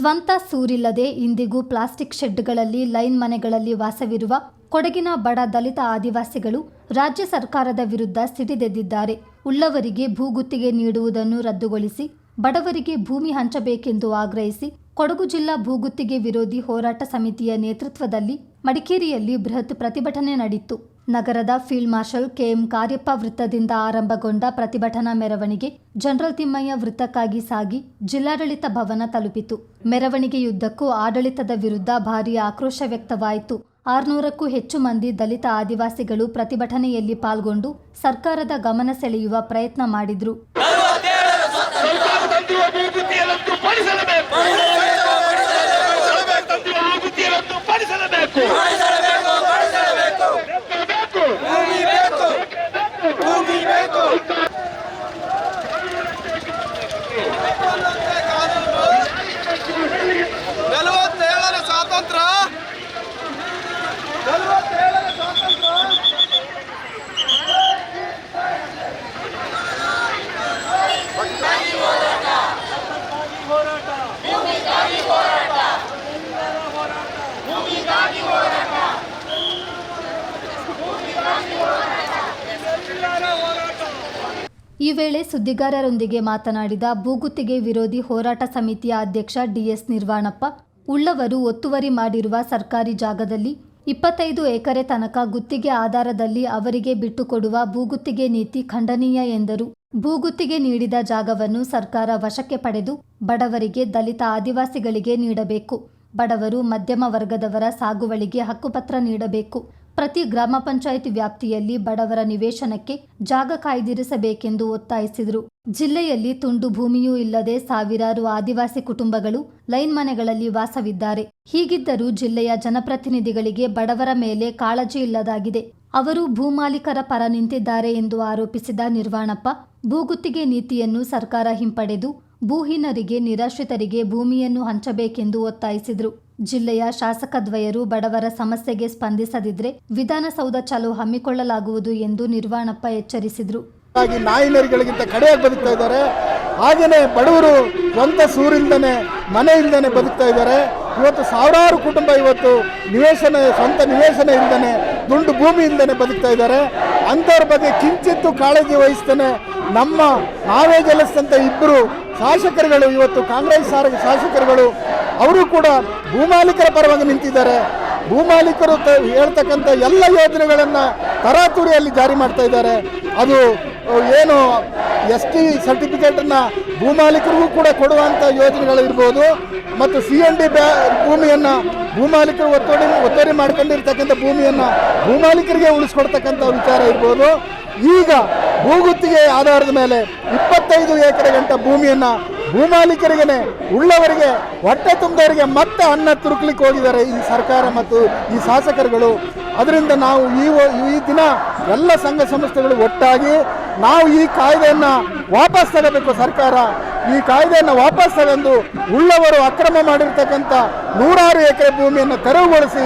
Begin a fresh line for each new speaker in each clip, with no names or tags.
ಸ್ವಂತ ಸೂರಿಲ್ಲದೆ ಇಂದಿಗೂ plastic ಶೆಡ್ಗಳಲ್ಲಿ, line ಮನೆಗಳಲ್ಲಿ ವಾಸವಿರುವ ಕೊಡಗಿನ ಬಡ ದಲಿತ ಆದಿವಾಸಿಗಳು ರಾಜ್ಯ ಸರ್ಕಾರದ ವಿರುದ್ಧ ಸಿಡಿದೆದ್ದಿದ್ದಾರೆ. ಉಳ್ಳವರಿಗೆ ಭೂಗುತ್ತಿಗೆ ನೀಡುವುದನ್ನು ರದ್ದುಗೊಳಿಸಿ, ಬಡವರಿಗೆ ಭೂಮಿ ಹಂಚಬೇಕೆಂದು ಆಗ್ರಹಿಸಿ ಕೊಡಗು ಜಿಲ್ಲಾ ಭೂಗುತ್ತಿಗೆ ವಿರೋಧಿ ಹೋರಾಟ ಸಮಿತಿಯ ನೇತೃತ್ವದಲ್ಲಿ ಮಡಿಕೇರಿಯಲ್ಲಿ ಬೃಹತ್ ಪ್ರತಿಭಟನೆ ನಡೆಯಿತು. ನಗರದ ಫೀಲ್ಡ್ ಮಾರ್ಷಲ್ ಕೆಎಂ ಕಾರ್ಯಪ್ಪ ವೃತ್ತದಿಂದ ಆರಂಭಗೊಂಡ ಪ್ರತಿಭಟನಾ ಮೆರವಣಿಗೆ ಜನರಲ್ ತಿಮ್ಮಯ್ಯ ವೃತ್ತಕ್ಕಾಗಿ ಸಾಗಿ ಜಿಲ್ಲಾಡಳಿತ ಭವನ ತಲುಪಿತು. ಮೆರವಣಿಗೆಯುದ್ದಕ್ಕೂ ಆಡಳಿತದ ವಿರುದ್ಧ ಭಾರೀ ಆಕ್ರೋಶ ವ್ಯಕ್ತವಾಯಿತು. ಆರುನೂರಕ್ಕೂ ಹೆಚ್ಚು ಮಂದಿ ದಲಿತ ಆದಿವಾಸಿಗಳು ಪ್ರತಿಭಟನೆಯಲ್ಲಿ ಪಾಲ್ಗೊಂಡು ಸರ್ಕಾರದ ಗಮನ ಸೆಳೆಯುವ ಪ್ರಯತ್ನ ಮಾಡಿದ್ರು. ಈ ವೇಳೆ ಸುದ್ದಿಗಾರರೊಂದಿಗೆ ಮಾತನಾಡಿದ ಭೂಗುತ್ತಿಗೆ ವಿರೋಧಿ ಹೋರಾಟ ಸಮಿತಿಯ ಅಧ್ಯಕ್ಷ ಡಿಎಸ್ ನಿರ್ವಾಣಪ್ಪ, ಉಳ್ಳವರು ಒತ್ತುವರಿ ಮಾಡಿರುವ ಸರ್ಕಾರಿ ಜಾಗದಲ್ಲಿ ಇಪ್ಪತ್ತೈದು ಎಕರೆ ತನಕ ಗುತ್ತಿಗೆ ಆಧಾರದಲ್ಲಿ ಅವರಿಗೆ ಬಿಟ್ಟುಕೊಡುವ ಭೂಗುತ್ತಿಗೆ ನೀತಿ ಖಂಡನೀಯ ಎಂದರು. ಭೂಗುತ್ತಿಗೆ ನೀಡಿದ ಜಾಗವನ್ನು ಸರ್ಕಾರ ವಶಕ್ಕೆ ಪಡೆದು ಬಡವರಿಗೆ ದಲಿತ ಆದಿವಾಸಿಗಳಿಗೆ ನೀಡಬೇಕು, ಬಡವರು ಮಧ್ಯಮ ವರ್ಗದವರ ಸಾಗುವಳಿಗೆ ಹಕ್ಕುಪತ್ರ ನೀಡಬೇಕು. ಪ್ರತಿ ಗ್ರಾಮ ಪಂಚಾಯಿತಿ ವ್ಯಾಪ್ತಿಯಲ್ಲಿ ಬಡವರ ನಿವೇಶನಕ್ಕೆ ಜಾಗ ಕಾಯ್ದಿರಿಸಬೇಕೆಂದು ಒತ್ತಾಯಿಸಿದರು. ಜಿಲ್ಲೆಯಲ್ಲಿ ತುಂಡು ಭೂಮಿಯೂ ಇಲ್ಲದೆ ಸಾವಿರಾರು ಆದಿವಾಸಿ ಕುಟುಂಬಗಳು ಲೈನ್ ಮನೆಗಳಲ್ಲಿ ವಾಸವಿದ್ದಾರೆ. ಹೀಗಿದ್ದರೂ ಜಿಲ್ಲೆಯ ಜನಪ್ರತಿನಿಧಿಗಳಿಗೆ ಬಡವರ ಮೇಲೆ ಕಾಳಜಿ ಇಲ್ಲದಾಗಿದೆ. ಅವರು ಭೂಮಾಲೀಕರ ಪರ ನಿಂತಿದ್ದಾರೆ ಎಂದು ಆರೋಪಿಸಿದ ನಿರ್ವಾಣಪ್ಪ, ಭೂಗುತ್ತಿಗೆ ನೀತಿಯನ್ನು ಸರ್ಕಾರ ಹಿಂಪಡೆದು ಭೂಹೀನರಿಗೆ ನಿರಾಶ್ರಿತರಿಗೆ ಭೂಮಿಯನ್ನು ಹಂಚಬೇಕೆಂದು ಒತ್ತಾಯಿಸಿದರು. ಜಿಲ್ಲೆಯ ಶಾಸಕದ್ವಯರು ಬಡವರ ಸಮಸ್ಯೆಗೆ ಸ್ಪಂದಿಸದಿದ್ರೆ ವಿಧಾನಸೌಧ ಚಲೋ ಹಮ್ಮಿಕೊಳ್ಳಲಾಗುವುದು ಎಂದು ನಿರ್ವಾಣಪ್ಪ ಎಚ್ಚರಿಸಿದರು.
ಹಾಗಾಗಿ ನಾಯಿನರಿಗಳಿಗಿಂತ ಕಡೆಯಾಗಿ ಬದುಕ್ತಾ ಇದ್ದಾರೆ. ಹಾಗೆಯೇ ಬಡವರು ಸ್ವಂತ ಸೂರಿಲ್ದನೆ ಮನೆ ಇಲ್ದೇನೆ ಬದುಕ್ತಾ ಇದ್ದಾರೆ. ಇವತ್ತು ಸಾವಿರಾರು ಕುಟುಂಬ ಇವತ್ತು ನಿವೇಶನ, ಸ್ವಂತ ನಿವೇಶನ ದುಂಡು ಭೂಮಿ ಇಲ್ದೇನೆ ಬದುಕ್ತಾ ಇದ್ದಾರೆ. ಅಂಥವ್ರ ಬಗ್ಗೆ ಕಿಂಚಿತ್ತು ಕಾಳಜಿ ವಹಿಸ್ತಾನೆ. ನಮ್ಮ ನಾವೇ ಗೆಲ್ಲಿಸಿದಂಥ ಇಬ್ಬರು ಶಾಸಕರುಗಳು, ಇವತ್ತು ಕಾಂಗ್ರೆಸ್ ಶಾಸಕರುಗಳು, ಅವರು ಕೂಡ ಭೂಮಾಲೀಕರ ಪರವಾಗಿ ನಿಂತಿದ್ದಾರೆ. ಭೂಮಾಲೀಕರು ಹೇಳ್ತಕ್ಕಂಥ ಎಲ್ಲ ಯೋಜನೆಗಳನ್ನು ತರಾತುರಿಯಲ್ಲಿ ಜಾರಿ ಮಾಡ್ತಾ ಇದ್ದಾರೆ. ಅದು ಏನು ಎಸ್ ಟಿ ಸರ್ಟಿಫಿಕೇಟನ್ನು ಭೂಮಾಲೀಕರಿಗೂ ಕೂಡ ಕೊಡುವಂಥ ಯೋಜನೆಗಳು ಇರ್ಬೋದು ಮತ್ತು ಸಿ ಎನ್ ಡಿ ಬ್ಯಾ, ಭೂಮಿಯನ್ನು ಭೂಮಾಲೀಕರು ಒತ್ತೋಡಿ ಒತ್ತುವರಿ ಮಾಡ್ಕೊಂಡಿರ್ತಕ್ಕಂಥ ಭೂಮಿಯನ್ನು ಭೂಮಾಲೀಕರಿಗೆ ಉಳಿಸ್ಕೊಡ್ತಕ್ಕಂಥ ವಿಚಾರ ಇರ್ಬೋದು. ಈಗ ಭೂಗುತ್ತಿಗೆ ಆಧಾರದ ಮೇಲೆ ಇಪ್ಪತ್ತೈದು ಎಕರೆ ಗಂಟ ಭೂಮಿಯನ್ನು ಭೂಮಾಲೀಕರಿಗೇನೆ, ಉಳ್ಳವರಿಗೆ ಹೊಟ್ಟೆ ತುಂಬವರಿಗೆ ಮತ್ತೆ ಅನ್ನ ತುರುಕ್ಲಿಕ್ಕೆ ಹೋಗಿದ್ದಾರೆ ಈ ಸರ್ಕಾರ ಮತ್ತು ಈ ಶಾಸಕರುಗಳು. ಅದರಿಂದ ನಾವು ಈ ಈ ದಿನ ಎಲ್ಲ ಸಂಘ ಸಂಸ್ಥೆಗಳು ಒಟ್ಟಾಗಿ ನಾವು ಈ ಕಾಯ್ದೆಯನ್ನು ವಾಪಸ್ ತಗೋಬೇಕು ಸರ್ಕಾರ. ಈ ಕಾಯ್ದೆಯನ್ನು ವಾಪಸ್ ತಗೊಂಡು ಉಳ್ಳವರು ಅಕ್ರಮ ಮಾಡಿರ್ತಕ್ಕಂಥ ನೂರಾರು ಎಕರೆ ಭೂಮಿಯನ್ನು ತೆರವುಗೊಳಿಸಿ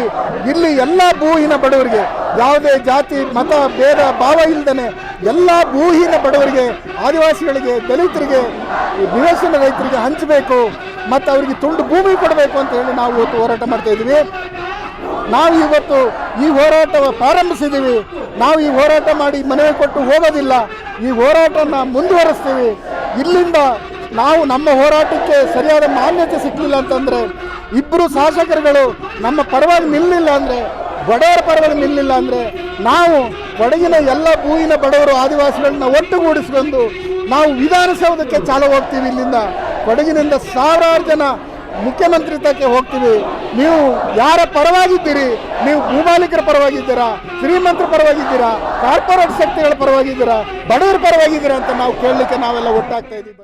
ಇಲ್ಲಿ ಎಲ್ಲ ಭೂಹೀನ ಬಡವರಿಗೆ ಯಾವುದೇ ಜಾತಿ, ಮತ, ಭೇದ, ಭಾವ ಇಲ್ಲದೇ ಎಲ್ಲ ಭೂಹೀನ ಬಡವರಿಗೆ, ಆದಿವಾಸಿಗಳಿಗೆ, ದಲಿತರಿಗೆ, ನಿವೇಶನ ರೈತರಿಗೆ ಹಂಚಬೇಕು ಮತ್ತು ಅವರಿಗೆ ತುಂಡು ಭೂಮಿ ಕೊಡಬೇಕು ಅಂತ ಹೇಳಿ ನಾವು ಇವತ್ತು ಹೋರಾಟ ಮಾಡ್ತಾ ಇದ್ದೀವಿ. ನಾವು ಇವತ್ತು ಈ ಹೋರಾಟ ಪ್ರಾರಂಭಿಸಿದ್ದೀವಿ. ನಾವು ಈ ಹೋರಾಟ ಮಾಡಿ ಮನವಿ ಕೊಟ್ಟು ಹೋಗೋದಿಲ್ಲ. ಈ ಹೋರಾಟವನ್ನು ಮುಂದುವರಿಸ್ತೀವಿ. ಇಲ್ಲಿಂದ ನಾವು ನಮ್ಮ ಹೋರಾಟಕ್ಕೆ ಸರಿಯಾದ ಮಾನ್ಯತೆ ಸಿಕ್ಕಲಿಲ್ಲ ಅಂತಂದರೆ ಇಬ್ಬರು ಶಾಸಕರುಗಳು ನಮ್ಮ ಪರವಾಗಿ ನಿಲ್ಲಿಲ್ಲ ಅಂದರೆ ಬಡವರ ಪರವಾಗಿ ನಿಲ್ಲಿಲ್ಲ ಅಂದರೆ ನಾವು ಕೊಡಗಿನ ಎಲ್ಲ ಭೂವಿನ ಬಡವರು ಆದಿವಾಸಿಗಳನ್ನ ಒಟ್ಟುಗೂಡಿಸಿಕೊಂಡು ನಾವು ವಿಧಾನಸೌಧಕ್ಕೆ ಚಾಲು ಹೋಗ್ತೀವಿ ಇಲ್ಲಿಂದ. ಕೊಡಗಿನಿಂದ ಸಾವಿರಾರು ಜನ ಮುಖ್ಯಮಂತ್ರಿ ತಕ್ಕೆ ಹೋಗ್ತೀವಿ. ನೀವು ಯಾರ ಪರವಾಗಿದ್ದೀರಿ? ನೀವು ಭೂಮಾಲೀಕರ ಪರವಾಗಿದ್ದೀರಾ? ಶ್ರೀಮಂತರ ಪರವಾಗಿದ್ದೀರಾ? ಕಾರ್ಪೊರೇಟ್ ಶಕ್ತಿಗಳ ಪರವಾಗಿದ್ದೀರಾ? ಬಡವರ ಪರವಾಗಿದ್ದೀರಾ ಅಂತ ನಾವು ಕೇಳಲಿಕ್ಕೆ ನಾವೆಲ್ಲ ಒಟ್ಟಾಗ್ತಾ ಇದ್ದೀವಿ.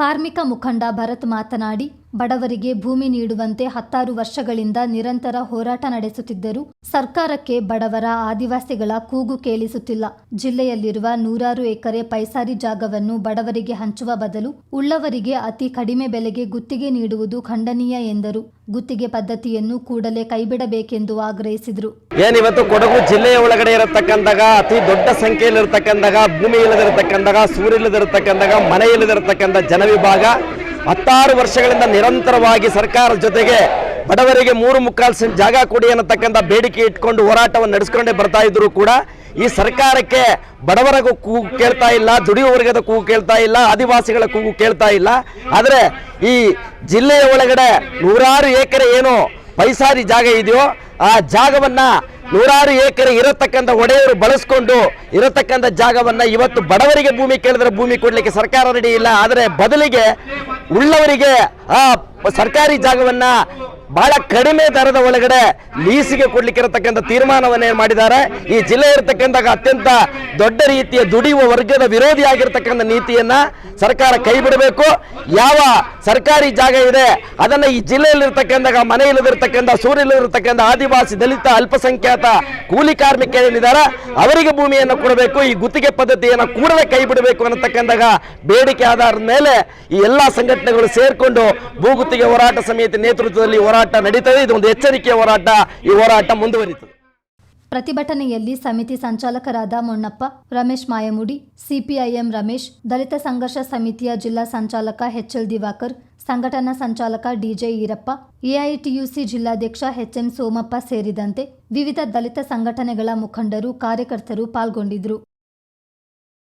ಕಾರ್ಮಿಕ ಮುಖಂಡ ಭರತ್ ಮಾತನಾಡಿ ಬಡವರಿಗೆ ಭೂಮಿ ನೀಡುವಂತೆ ಹತ್ತಾರು ವರ್ಷಗಳಿಂದ ನಿರಂತರ ಹೋರಾಟ ನಡೆಸುತ್ತಿದ್ದರು ಸರ್ಕಾರಕ್ಕೆ ಬಡವರ ಆದಿವಾಸಿಗಳ ಕೂಗು ಕೇಳಿಸುತ್ತಿಲ್ಲ. ಜಿಲ್ಲೆಯಲ್ಲಿರುವ ನೂರಾರು ಎಕರೆ ಪೈಸಾರಿ ಜಾಗವನ್ನು ಬಡವರಿಗೆ ಹಂಚುವ ಬದಲು ಉಳ್ಳವರಿಗೆ ಅತಿ ಕಡಿಮೆ ಬೆಲೆಗೆ ಗುತ್ತಿಗೆ ನೀಡುವುದು ಖಂಡನೀಯ ಎಂದರು. ಗುತ್ತಿಗೆ ಪದ್ಧತಿಯನ್ನು ಕೂಡಲೇ ಕೈಬಿಡಬೇಕೆಂದು ಆಗ್ರಹಿಸಿದರು.
ಏನಿವತ್ತು ಕೊಡಗು ಜಿಲ್ಲೆಯ ಒಳಗಡೆ ಇರತಕ್ಕಂದಾಗ, ಅತಿ ದೊಡ್ಡ ಸಂಖ್ಯೆಯಲ್ಲಿ ಭೂಮಿ ಇಲ್ಲದಿರತಕ್ಕಂತಹ ಸೂರ್ಯ ಇಲ್ಲದಿರತಕ್ಕಂತಹ ಮನೆ ಜನವಿಭಾಗ ಹತ್ತಾರು ವರ್ಷಗಳಿಂದ ನಿರಂತರವಾಗಿ ಸರ್ಕಾರದ ಜೊತೆಗೆ ಬಡವರಿಗೆ ಮೂರು ಮುಕ್ಕಾಲು ಸೆಂಟ್ ಜಾಗ ಕೊಡಿ ಅನ್ನತಕ್ಕಂಥ ಬೇಡಿಕೆ ಇಟ್ಕೊಂಡು ಹೋರಾಟವನ್ನು ನಡೆಸ್ಕೊಂಡೇ ಬರ್ತಾ ಇದ್ರು ಕೂಡ ಈ ಸರ್ಕಾರಕ್ಕೆ ಬಡವರ ಕೂಗು ಕೇಳ್ತಾ ಇಲ್ಲ ದುಡಿಯುವ ಕೂಗು ಕೇಳ್ತಾ ಇಲ್ಲ, ಆದಿವಾಸಿಗಳ ಕೂಗು ಕೇಳ್ತಾ ಇಲ್ಲ. ಆದರೆ ಈ ಜಿಲ್ಲೆಯ ಒಳಗಡೆ ನೂರಾರು ಎಕರೆ ಏನು ಪೈಸಾರಿ ಜಾಗ ಇದೆಯೋ, ಆ ಜಾಗವನ್ನು ನೂರಾರು ಎಕರೆ ಇರತಕ್ಕಂಥ ಒಡೆಯರು ಬಳಸ್ಕೊಂಡು ಇರತಕ್ಕಂಥ ಜಾಗವನ್ನು ಇವತ್ತು ಬಡವರಿಗೆ ಭೂಮಿ ಕೇಳಿದ್ರೆ ಭೂಮಿ ಕೊಡಲಿಕ್ಕೆ ಸರ್ಕಾರ ರೆಡಿ ಇಲ್ಲ. ಆದರೆ ಬದಲಿಗೆ ಉಳ್ಳವರಿಗೆ ಆ ಸರ್ಕಾರಿ ಜಾಗವನ್ನ ಬಹಳ ಕಡಿಮೆ ದರದ ಒಳಗಡೆ ಲೀಸಿಗೆ ಕೊಡ್ಲಿಕ್ಕೆ ಇರತಕ್ಕಂಥ ತೀರ್ಮಾನವನ್ನೇ ಮಾಡಿದ್ದಾರೆ? ಈ ಜಿಲ್ಲೆ ಇರತಕ್ಕಂಥ ಅತ್ಯಂತ ದೊಡ್ಡ ರೀತಿಯ ದುಡಿಯುವ ವರ್ಗದ ವಿರೋಧಿ ಆಗಿರ್ತಕ್ಕಂಥ ನೀತಿಯನ್ನ ಸರ್ಕಾರ ಕೈ ಬಿಡಬೇಕು. ಯಾವ ಸರ್ಕಾರಿ ಜಾಗ ಇದೆ, ಅದನ್ನ ಈ ಜಿಲ್ಲೆಯಲ್ಲಿರ್ತಕ್ಕಂಥ ಮನೆ ಇಲ್ಲದಿರ್ತಕ್ಕಂಥ ಸೂರ್ಯಲ್ಲಿರ್ತಕ್ಕಂಥ ಆದಿವಾಸಿ ದಲಿತ ಅಲ್ಪಸಂಖ್ಯಾತ ಕೂಲಿ ಕಾರ್ಮಿಕ ಕಾರ್ಮಿಕರೇನಿದ್ದಾರೆ ಅವರಿಗೆ ಭೂಮಿಯನ್ನು ಕೊಡಬೇಕು, ಈ ಗುತ್ತಿಗೆ ಪದ್ಧತಿಯನ್ನು ಕೂಡಲೇ ಕೈ ಬಿಡಬೇಕು ಅನ್ನತಕ್ಕಂದಾಗ ಬೇಡಿಕೆ ಆಧಾರದ ಮೇಲೆ ಈ ಎಲ್ಲಾ ಸಂಘಟನೆಗಳು ಸೇರಿಕೊಂಡು ಭೂಗುತ್ತಿಗೆ ಹೋರಾಟ ಸಮಿತಿ ನೇತೃತ್ವದಲ್ಲಿ ಹೋರಾಟ ನಡೀತದೆ, ಇದು ಒಂದು ಎಚ್ಚರಿಕೆಯ ಹೋರಾಟ. ಈ ಹೋರಾಟ ಮುಂದುವರಿತದೆ
ಪ್ರತಿಭಟನೆಯಲ್ಲಿ ಸಮಿತಿ ಸಂಚಾಲಕರಾದ ಮೊಣ್ಣಪ್ಪ, ರಮೇಶ್ ಮಾಯಮುಡಿ, ಸಿಪಿಐಎಂ ರಮೇಶ್, ದಲಿತ ಸಂಘರ್ಷ ಸಮಿತಿಯ ಜಿಲ್ಲಾ ಸಂಚಾಲಕ ಎಚ್ಎಲ್ ದಿವಾಕರ್, ಸಂಘಟನಾ ಸಂಚಾಲಕ ಡಿಜೆ ಈರಪ್ಪ, ಎಐಟಿಯುಸಿ ಜಿಲ್ಲಾಧ್ಯಕ್ಷ ಎಚ್ಎಂ ಸೋಮಪ್ಪ ಸೇರಿದಂತೆ ವಿವಿಧ ದಲಿತ ಸಂಘಟನೆಗಳ ಮುಖಂಡರು, ಕಾರ್ಯಕರ್ತರು ಪಾಲ್ಗೊಂಡಿದ್ದರು.